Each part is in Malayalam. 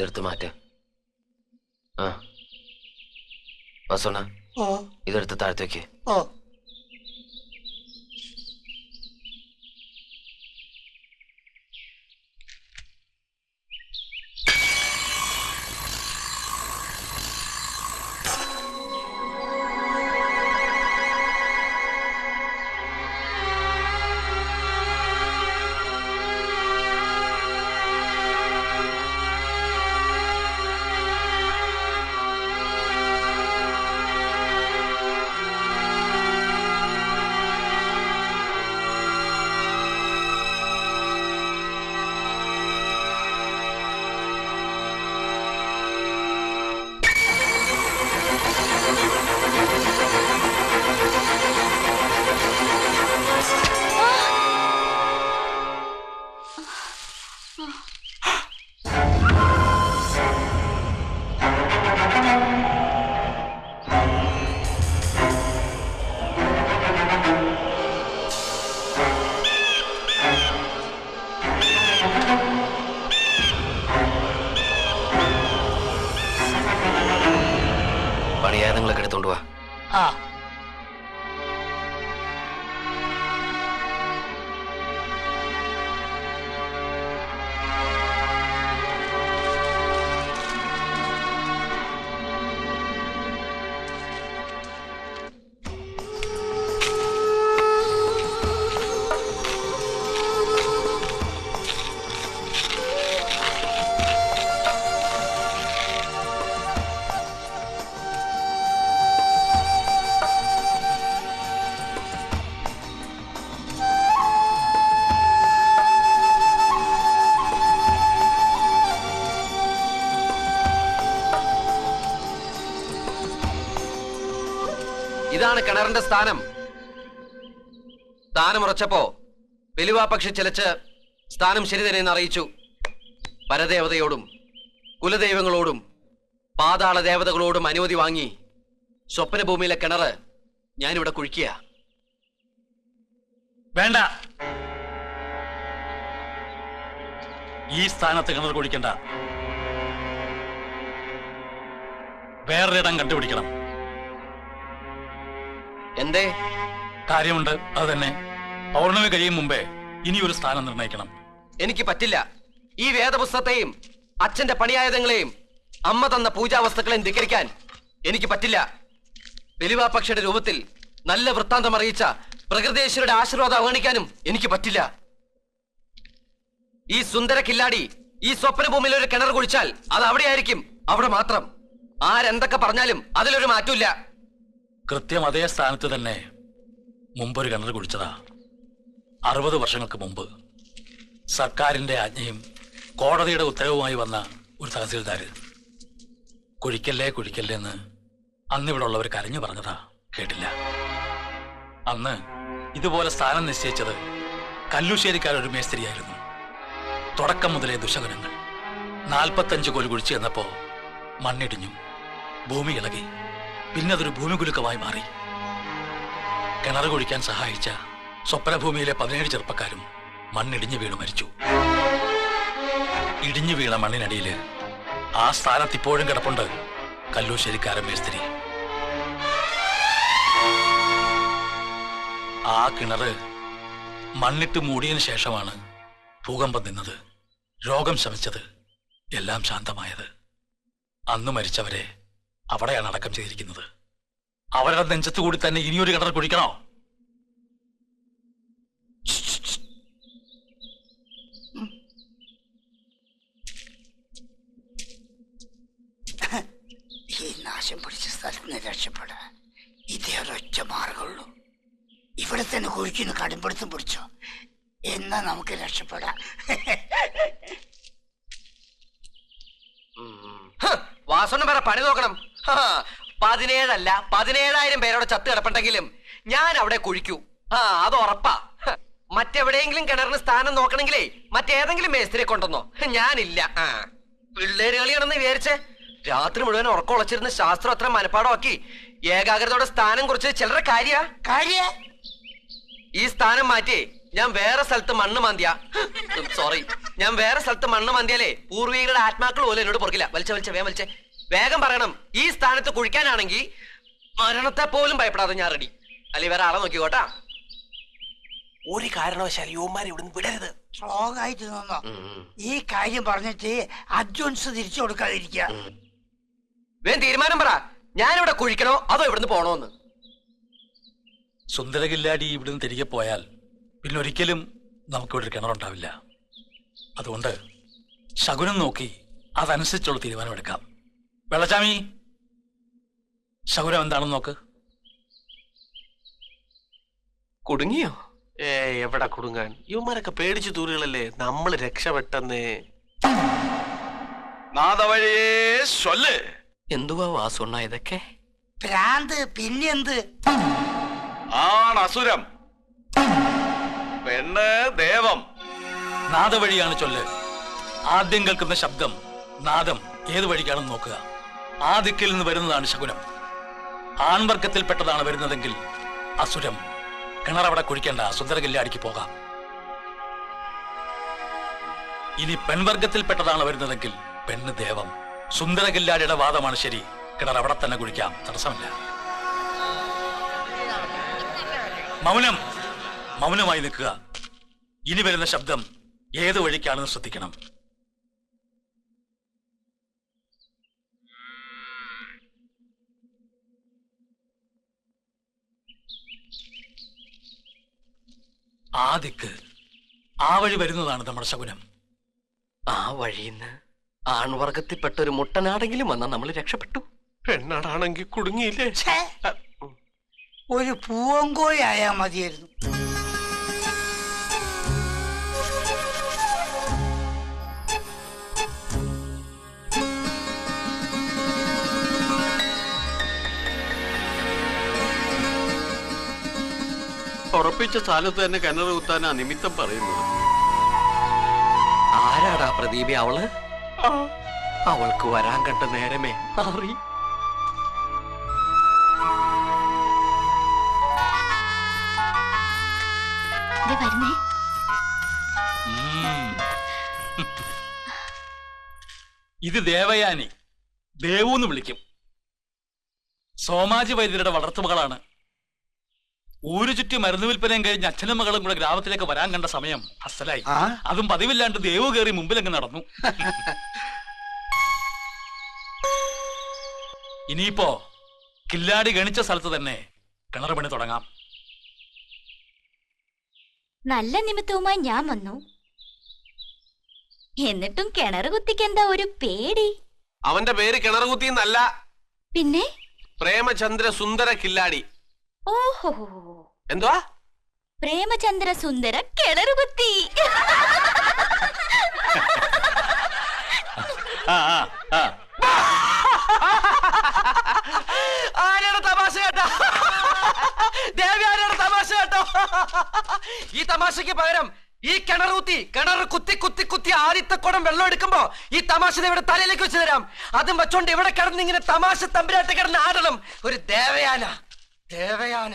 ഇതെടുത്ത് മാറ്റ. ആ. വസോണ ഇതെടുത്ത് താഴ്ത്തേക്ക്. ആ. Bye. ഇതാണ് കിണറിന്റെ സ്ഥാനം. സ്ഥാനം ഉറച്ചപ്പോ വെലുവാ പക്ഷി ചിലച്ച് സ്ഥാനം ശരി തന്നെയെന്ന് അറിയിച്ചു. പരദേവതയോടും കുലദൈവങ്ങളോടും പാതാള ദേവതകളോടും അനുമതി വാങ്ങി സ്വപ്നഭൂമിയിലെ കിണറ് ഞാനിവിടെ കുഴിക്കുക. വേണ്ട. ഈ സ്ഥാനത്ത് കിണർ കുഴിക്കണ്ട. വേറൊരിടം കണ്ടുപിടിക്കണം. എന്തേ? കാര്യമുണ്ട് അത് തന്നെ പൗർണമി കഴിയും മുമ്പേ ഇനി ഒരു സ്ഥാനം നിർണയിക്കണം. എനിക്ക് പറ്റില്ല. ഈ വേദപുസ്തകത്തെയും അച്ഛന്റെ പണിയായുധങ്ങളെയും അമ്മ തന്ന പൂജാവസ്തുക്കളെയും ധിക്കരിക്കാൻ എനിക്ക് പറ്റില്ല. വെലിവാപക്ഷിയുടെ രൂപത്തിൽ നല്ല വൃത്താന്തം അറിയിച്ച പ്രകൃതേശ്വരുടെ ആശീർവാദം അവഗണിക്കാനും എനിക്ക് പറ്റില്ല. ഈ സുന്ദര കില്ലാടി ഈ സ്വപ്നഭൂമിയിൽ ഒരു കിണർ കുഴിച്ചാൽ അത് അവിടെയായിരിക്കും. അവിടെ മാത്രം. ആരെന്തൊക്കെ പറഞ്ഞാലും അതിലൊരു മാറ്റമില്ല കൃത്യം അതേ സ്ഥാനത്ത് തന്നെ മുമ്പൊരു കിണർ കുടിച്ചതാ അറുപത് വർഷങ്ങൾക്ക് മുമ്പ് സർക്കാരിന്റെ ആജ്ഞയും കോടതിയുടെ ഉത്തരവുമായി വന്ന ഒരു തഹസീൽദാർ കുഴിക്കല്ലേ കുഴിക്കല്ലേ എന്ന് അന്നിവിടെ ഉള്ളവർ കരഞ്ഞു പറഞ്ഞതാ. കേട്ടില്ല. അന്ന് ഇതുപോലെ സ്ഥാനം നിശ്ചയിച്ചത് കല്ലുശ്ശേരിക്കാരൊരു മേസ്ത്രിയായിരുന്നു തുടക്കം മുതലേ ദുശകനങ്ങൾ. നാൽപ്പത്തഞ്ച് കോൽ കുഴിച്ചു എന്നപ്പോ മണ്ണിടിഞ്ഞു. ഭൂമി ഇളകി. പിന്നെ അതൊരു ഭൂമികുലുക്കമായി മാറി. കിണർ കുഴിക്കാൻ സഹായിച്ച സ്വപ്നഭൂമിയിലെ പതിനേഴ് ചെറുപ്പക്കാരും മണ്ണിടിഞ്ഞു വീണു മരിച്ചു. ഇടിഞ്ഞു വീണ മണ്ണിനടിയിൽ ആ സ്ഥാനത്ത് ഇപ്പോഴും കിടപ്പുണ്ട് കല്ലൂശ്ശേരിക്കാരൻ മേസ്തിരി. ആ കിണറ് മണ്ണിട്ട് മൂടിയതിന് ശേഷമാണ് ഭൂകമ്പം നിന്നത്. രോഗം ശമിച്ചത്. എല്ലാം ശാന്തമായത്. അന്ന് മരിച്ചവരെ അവിടെയാണ് അടക്കം ചെയ്തിരിക്കുന്നത്. അവരുടെ നെഞ്ചത്തു കൂടി തന്നെ ഇനിയൊരു കിണർ കുടിക്കണോ ഈ നാശം പിടിച്ച സ്ഥലത്ത് നിന്ന് രക്ഷപ്പെടാൻ ഇതേ ഒരൊറ്റ മാർഗമുള്ളൂ. ഇവിടെ തന്നെ കുഴിക്കുന്നു കടുംപിടുത്തം പിടിച്ചോ. എന്നാ നമുക്ക് രക്ഷപ്പെടാം. വാസോണ്ണം വേറെ പണി നോക്കണം. പതിനേഴല്ല പതിനേഴായിരം പേരോടെ ചത്ത് കിടപ്പുണ്ടെങ്കിലും ഞാൻ അവിടെ കുഴിക്കൂ. ആ അത് ഉറപ്പാ. മറ്റെവിടെയെങ്കിലും കിണറിന് സ്ഥാനം നോക്കണമെങ്കിലേ മറ്റേതെങ്കിലും മേസ്തിരെ കൊണ്ടുവന്നോ. ഞാനില്ല. ആ പിള്ളേര് കളിയാണെന്ന് വിചാരിച്ചേ രാത്രി മുഴുവൻ ഉറക്കം ഉളച്ചിരുന്ന ശാസ്ത്രം അത്ര മനപ്പാടമാക്കി ഏകാഗ്രതയോടെ സ്ഥാനം കുറിച്ച് ചിലരുടെ കാര്യ. കാര്യ? ഈ സ്ഥാനം മാറ്റി ഞാൻ വേറെ സ്ഥലത്ത് മണ്ണ് മാന്തിയ. സോറി ഞാൻ വേറെ സ്ഥലത്ത് മണ്ണ് മാന്തിയാലേ പൂർവികളുടെ ആത്മാക്കൾ പോലും എന്നോട് പുറകില്ല വലിച്ച വലിച്ച വേ വലിച്ചേ. വേഗം പറയണം. ഈ സ്ഥാനത്ത് കുഴിക്കാനാണെങ്കിൽ മരണത്തെ പോലും ഭയപ്പെടാതെ ഞാൻ റെഡി അല്ലെ വേറെ ആളെ നോക്കിക്കോട്ടാ ഒരു കാരണവശാൽ യുവന്മാരെ ഇവിടുന്ന് വിടരുത്. സ്ട്രോങ് ആയിട്ട് നിന്നോ? ഈ കാര്യം പറഞ്ഞിട്ട് അഡ്വാൻസ് തിരിച്ചു കൊടുക്കാതിരിക്കുക. വേഗം തീരുമാനം പറ. ഞാനിവിടെ കുഴിക്കണോ അതോ ഇവിടുന്ന് പോണോന്ന്? സുന്ദരകില്ലാടി ഇവിടുന്ന് തിരികെ പോയാൽ പിന്നെ ഒരിക്കലും നമുക്കിവിടെ ഒരു കിണറുണ്ടാവില്ല. അതുകൊണ്ട് ശകുനം നോക്കി അതനുസരിച്ചുള്ള തീരുമാനമെടുക്കാം. വെള്ളച്ചാമി ശകുരം എന്താണെന്ന് നോക്ക്. കുടുങ്ങിയോ? ഏ എവിടെ കുടുങ്ങാൻ? യുവമാരൊക്കെ പേടിച്ചു തൂറുകളല്ലേ നമ്മൾ രക്ഷപ്പെട്ടെന്നേ നാദവഴിയേ ചൊല്ല് എന്തുവാ വാസുണ്ണ ഇതൊക്കെ? ഭ്രാന്ത് പിന്നെന്ത്? അസുരം പെണ്ണ് ദേവം. നാദവഴിയാണ് ചൊല്ല്. ആദ്യം കേൾക്കുന്ന ശബ്ദം നാദം. ഏത് വഴിക്കാണെന്ന് നോക്കുക. ആ ദിക്കിൽ നിന്ന് വരുന്നതാണ് ശകുനം. ആൺവർഗത്തിൽപ്പെട്ടതാണ് വരുന്നതെങ്കിൽ അസുരം. കിണറവിടെ കുഴിക്കേണ്ട. സുന്ദരകല്യാടിക്ക് പോകാം. ഇനി പെൺവർഗത്തിൽപ്പെട്ടതാണ് വരുന്നതെങ്കിൽ പെണ്ണ് ദേവം. സുന്ദരകല്യാടിയുടെ വാദമാണ് ശരി. കിണർ അവിടെ തന്നെ കുഴിക്കാം. തടസ്സമില്ല. മൗനം. മൗനമായി നിൽക്കുക. ഇനി വരുന്ന ശബ്ദം ഏത് വഴിക്കാണെന്ന് ശ്രദ്ധിക്കണം. ആ ദിക്ക് ആ വഴി വരുന്നതാണ് നമ്മുടെ ശകുനം. ആ വഴിയിന്ന് ആൺവർഗത്തിൽപ്പെട്ട ഒരു മുട്ടനാടെങ്കിലും വന്നാൽ നമ്മൾ രക്ഷപ്പെട്ടു. പെണ്ണാടാണെങ്കിൽ കുടുങ്ങിയില്ലേ? ഒരു പൂവങ്കോയായാ മതിയായിരുന്നു. ഉറപ്പിച്ച സ്ഥലത്ത് തന്നെ കിണർ കുത്താനാ നിമിത്തം പറയുന്നത്. ആരാടാ പ്രദീപി അവൾ? അവൾക്ക് വരാൻ കണ്ട നേരമേ അറി വരുന്നേ. ഇത് ദേവയാനി. ദേവു എന്ന് വിളിക്കും. സോമാജി വൈദ്യരുടെ വളർത്തുമകളാണ്. ഊരു ചുറ്റി മരുന്ന് വിൽപ്പനയും കഴിഞ്ഞ് അച്ഛനും മകളും കൂടെ ഗ്രാമത്തിലേക്ക് വരാൻ കണ്ട സമയം അസലായി. അതും പതിവില്ലാണ്ട് ദേവ് കയറി മുമ്പിലങ്ങ് നടന്നു. ഇനിയിപ്പോ കില്ലാടി ഗണിച്ച സ്ഥലത്ത് തന്നെ കിണർ പണി തുടങ്ങാം. നല്ല നിമിത്തവുമായി ഞാൻ വന്നു. എന്നിട്ടും കിണർ കുത്തിക്കെന്താ ഒരു പേടി? അവന്റെ പേര് കിണർ കുത്തിന്നല്ല പിന്നെ? പ്രേമചന്ദ്ര സുന്ദര കില്ലാടി. ഓഹോ. എന്തുവാ? പ്രേമചന്ദ്ര സുന്ദര കിണറുകുത്തി ആരാണ് തമാശ കേട്ടോ? ദേവി ആരാണ് തമാശ കേട്ടോ? ഈ തമാശക്ക് പകരം ഈ കിണർ കുത്തി കിണർ കുത്തി കുത്തി കുത്തി ആദ്യത്തെ കുടം വെള്ളം എടുക്കുമ്പോ ഈ തമാശ ഇവിടെ തലയിലേക്ക് വെച്ച് തരാം. അതും വെച്ചോണ്ട് ഇവിടെ കിടന്ന് ഇങ്ങനെ തമാശ തമ്പുരാട്ട് കിടന്ന് ആടണം. ഒരു ദേവയാന. ദേവയാന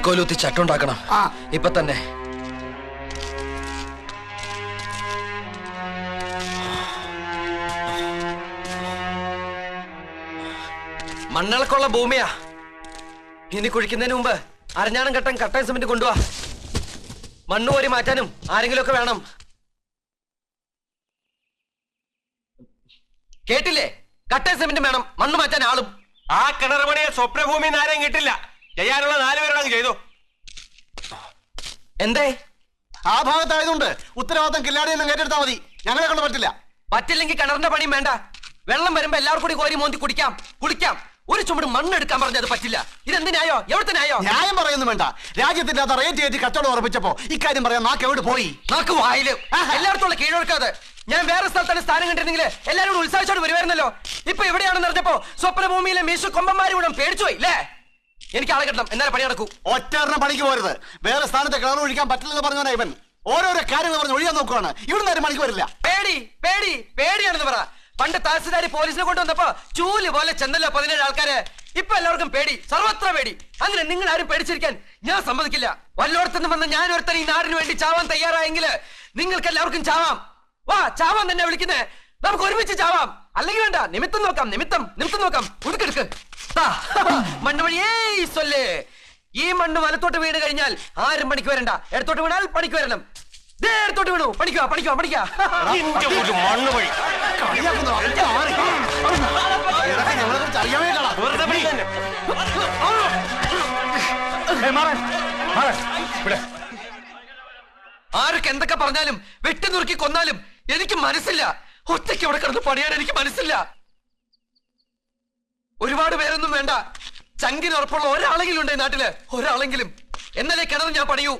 കഴുക്കോലൂത്തി ചട്ടുണ്ടാക്കണം. ആ. ഇപ്പൊ തന്നെ. മണ്ണിളക്കുള്ള ഭൂമിയാ. ഇനി കുഴിക്കുന്നതിന് മുമ്പ് അരഞ്ഞാണം കെട്ടൻ കട്ടൻ സിമെന്റ് കൊണ്ടുവാ. മണ്ണ് കോരി മാറ്റാനും ആരെങ്കിലും ഒക്കെ വേണം. കേട്ടില്ലേ? കട്ടൻ സിമെന്റ് വേണം. മണ്ണ് മാറ്റാൻ ആളും. ആ കിണർ പണിയെ സ്വപ്നഭൂമി ആരെയും കിട്ടില്ല ചെയ്യാനുള്ള നാലുപേരോട് അങ്ങ് ചെയ്തു. എന്തേ? ആ ഭാഗത്തായതുകൊണ്ട് ഉത്തരവാദിത്തം കില്ലാടി നിന്ന് ഏറ്റെടുത്താൽ മതി. ഞങ്ങളെ കൊണ്ട് പറ്റില്ല. പറ്റില്ലെങ്കിൽ കിണറിന്റെ പണിയും വേണ്ട. വെള്ളം വരുമ്പോ എല്ലാവർക്കും കൂടി കോരി മോന്തി കുടിക്കാം. കുളിക്കാം. ഒരു ചുമട് മണ്ണ് എടുക്കാൻ പറഞ്ഞത് പറ്റില്ല. ഇതെന്ത് ന്യായോ? എവിടുത്തെ ന്യായോ? ന്യായം പറയുന്നു വേണ്ട. രാജ്യത്തിന്റെ അത് റേറ്റ് കയറ്റി കച്ചവടം ഉറപ്പിച്ചപ്പോ ഇക്കാര്യം പറയാൻ നാക്ക് എവിടെ പോയി? നാക്ക് വായിൽ. എല്ലായിടത്തുള്ള കീഴൊടുക്കാതെ ഞാൻ വേറെ സ്ഥലത്താണ് സ്ഥാനം കണ്ടിരുന്നെങ്കിൽ എല്ലാവരും ഉത്സാഹിച്ചോട് വരുമായിരുന്നല്ലോ ഇപ്പൊ എവിടെയാണെന്ന് അറിഞ്ഞപ്പോ സ്വപ്നഭൂമിയിലെ മീശു കൊമ്പന്മാരും കൂടെ പേടിച്ചു പോയി അല്ലേ എനിക്ക് ആളെ കിട്ടണം. എന്നാലും പണി നടക്കൂ. ഒറ്ററിനെ പണിക്ക് പോരുത്. വേറെ സ്ഥാനത്ത് കിണർ ഒഴിക്കാൻ പറ്റില്ലെന്ന് പറഞ്ഞവനാ ഇവൻ. ഓരോരോ കാര്യങ്ങൾ പറഞ്ഞ് ഒഴിയാൻ നോക്കുവാണ്. ഇവിടുന്ന് ആരും പണിക്ക് വരില്ല. പേടി പേടി പേടിയാണെന്ന് പറ. പണ്ട് തഹസിൽദാരി പോലീസിനെ കൊണ്ടുവന്നപ്പോ ചൂൽ പോലെ ചെന്നല്ല പതിനേഴ് ആൾക്കാര്. ഇപ്പൊ എല്ലാവർക്കും പേടി. സർവത്ര പേടി. അങ്ങനെ നിങ്ങൾ ആരും പേടിച്ചിരിക്കാൻ ഞാൻ സമ്മതിക്കില്ല. വല്ലോടത്തുനിന്ന് വന്ന് ഞാൻ ഒരുത്തൻ ഈ നാടിന് വേണ്ടി ചാവാൻ തയ്യാറായെങ്കിൽ നിങ്ങൾക്ക് എല്ലാവർക്കും ചാവാം. വാ ചാവാൻ തന്നെ വിളിക്കുന്നേ. നമുക്ക് ഒരുമിച്ച് ചാവാം. അല്ലെങ്കിൽ വേണ്ട നിമിത്തം നോക്കാം നിമിത്തം നിമിത്തം നോക്കാം. ഉടുക്കെടുക്ക് മണ്ണ് വഴിയേ സൊല്ലേ ഈ മണ്ണ് വലത്തോട്ട് വീട് കഴിഞ്ഞാൽ ആരും പണിക്ക് വരണ്ട. ഇടത്തോട്ട് വീണാൽ പണിക്ക് വരണം. ദേ ഇടത്തോട്ട് വീണു. മണ്ണ് വഴി ആരൊക്കെ എന്തൊക്കെ പറഞ്ഞാലും വെട്ടി നുറുക്കി കൊന്നാലും എനിക്ക് മനസ്സില്ല. ഒറ്റയ്ക്ക് അവിടെ കിടന്ന് പണിയാൻ എനിക്ക് മനസ്സില്ല. ഒരുപാട് പേരൊന്നും വേണ്ട. ചങ്കിന് ഉറപ്പുള്ള ഒരാളെങ്കിലും ഉണ്ട് ഈ നാട്ടിൽ. ഒരാളെങ്കിലും. എന്നാലേ കിണർ ഞാൻ പണിയൂ?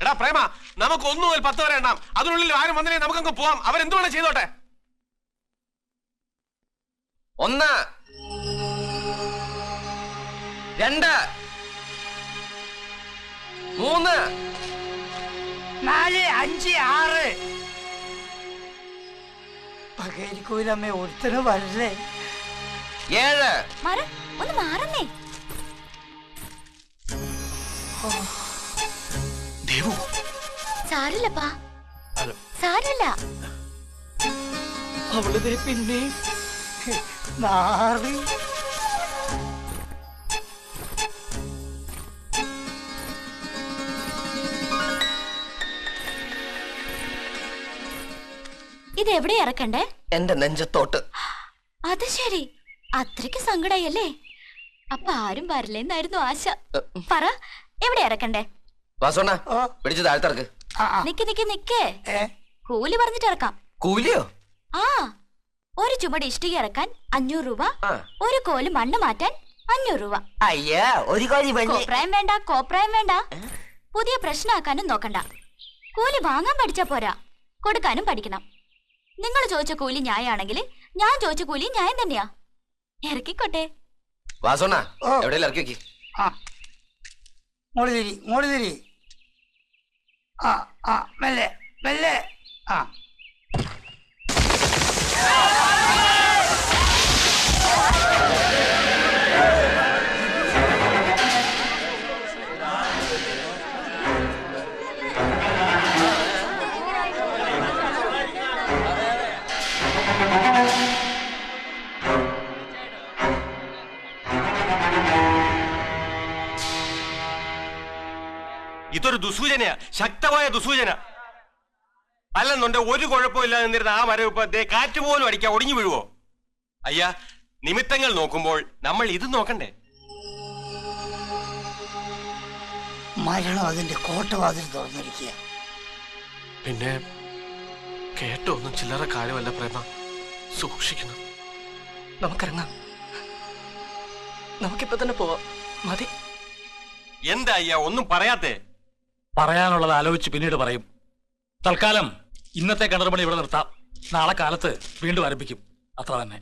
എടാ പ്രേമ നമുക്ക് ഒന്നു മുതൽ പത്ത് വരെ എണ്ണാം. അതിനുള്ളിൽ ആരും വന്നില്ലേ നമുക്കങ്ങ് പോവാം. അവരെന്ത് വേണം ചെയ്തോട്ടെ. ഒന്ന്. രണ്ട്. മൂന്ന്. നാല് അഞ്ച് ആറ്. പകരിക്കൂലമ്മ ഒരുത്തന് വരല്ലേ? ഏഴ്. ഒന്ന് മാറുന്നേ ദേവു. സാരില്ലപ്പാ. സാരില്ല. പിന്നെ. നാറി. ഇത് എവിടെ ഇറക്കണ്ടേ? എന്റെ നെഞ്ചത്തോട്ട്. അത് ശരി. അത്രയ്ക്ക് സങ്കടായല്ലേ? അപ്പൊ ആരും വരില്ലെന്നായിരുന്നു ആശ. പറ എവിടെ ഇറക്കണ്ടേ? പിടിച്ച് താഴ്ത്തിറക്ക്. നിക്ക് നിക്ക് നിക്കേ. കൂലി പറഞ്ഞിട്ട് ഇറക്കാം. കൂലിയോ? ആ. ഒരു ചുമട് ഇഷ്ടിക ഇറക്കാൻ അഞ്ഞൂറ് രൂപ ഒരു കോൽ മണ്ണ് മാറ്റാൻ അഞ്ഞൂറ് രൂപ. അയ്യാ ഒരു കോപ്രായം വേണ്ട കോപ്രായം വേണ്ട. പുതിയ പ്രശ്നമാക്കാനും നോക്കണ്ട. കൂലി വാങ്ങാൻ പഠിച്ചാ പോരാ. കൊടുക്കാനും പഠിക്കണം. നിങ്ങൾ ചോദിച്ച കൂലി ന്യായാണെങ്കിൽ ഞാൻ ചോദിച്ച കൂലി ന്യായം തന്നെയാ. ഇറക്കിക്കോട്ടെ. എവിടെയെങ്കിലും ഇറക്കി വെക്കി. തിരി. ആ ആ മെല്ലെ മെല്ലെ. ആ. ഇതൊരു ദുസൂചനയാ. ശക്തമായ ദുസൂചന. അല്ലെന്നുണ്ടെ ഒരു കുഴപ്പമില്ല നിന്നിരുന്ന ആ മരം ഇപ്പൊ ദേ കാറ്റ് പോലും അടിക്കാൻ ഒടിഞ്ഞു വീഴുവോ? അയ്യാ നിമിത്തങ്ങൾ നോക്കുമ്പോൾ നമ്മൾ ഇത് നോക്കണ്ടേ? മരണം അതിന്റെ കോട്ടവാതിൽ തുറന്നിരിക്കുക. പിന്നെ കേട്ടോ ഒന്നും ചില്ലറ കാര്യമല്ല പ്രേമ. സൂക്ഷിക്കണം. നമുക്കിറങ്ങാം. നമുക്കിപ്പോ തന്നെ പോവാം. മതി. എന്താ അയ്യാ ഒന്നും പറയാത്തേ? പറയാനുള്ളത് ആലോചിച്ച് പിന്നീട് പറയും. തൽക്കാലം ഇന്നത്തെ കിണറുപണി പണി ഇവിടെ നിർത്താം. നാളെ കാലത്ത് വീണ്ടും ആരംഭിക്കും. അത്ര തന്നെ.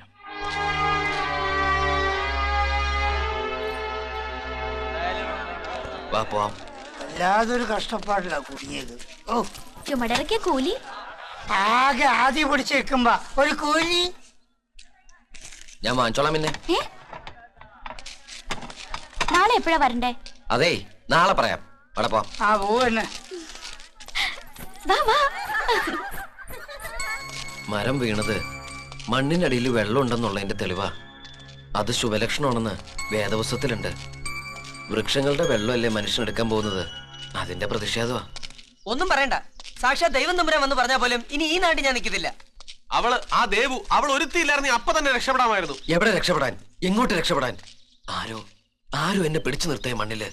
വല്ലാതൊരു കഷ്ടപ്പാടില്ല കുടുങ്ങിയത്. ഓ. ചുമടിറക്കിയ കൂലി? ആകെ ആദ്യം പിടിച്ച് വെക്കുമ്പോ ഒരു കൂലി? ഞാൻ വാങ്ങിച്ചോളാം പിന്നെ. നാളെ എപ്പോഴാ വരണ്ടേ? അതെ നാളെ പറയാം. അവിടെ പോ. ആ പോവന്നെ. വാ വാ. മരം വീണത് മണ്ണിനടിയിൽ വെള്ളം ഉണ്ടെന്നുള്ളതിന്റെ തെളിവാ. അത് ശുഭലക്ഷണമാണെന്ന് വേദപുസ്തകത്തിലുണ്ട്. വൃക്ഷങ്ങളുടെ വെള്ളമല്ലേ മനുഷ്യനെടുക്കാൻ പോകുന്നത്? അതിന്റെ പ്രതിഷേധമാ. ഒന്നും പറയണ്ട. സാക്ഷാ ദൈവം തമ്പുരാൻ വന്ന് പറഞ്ഞാൽ പോലും ഇനി ഈ നാട്ടിൽ ഞാൻ നിൽക്കത്തില്ല. അവൾ ആ ദേവു അവൾ ഒരുത്തിയില്ലായിരുന്നു അപ്പൊ തന്നെ രക്ഷപ്പെടാമായിരുന്നു. എവിടെ രക്ഷപ്പെടാൻ? എങ്ങോട്ട് രക്ഷപ്പെടാൻ? ആരോ ആരോ എന്നെ പിടിച്ചു നിർത്തേ മണ്ണിൽ.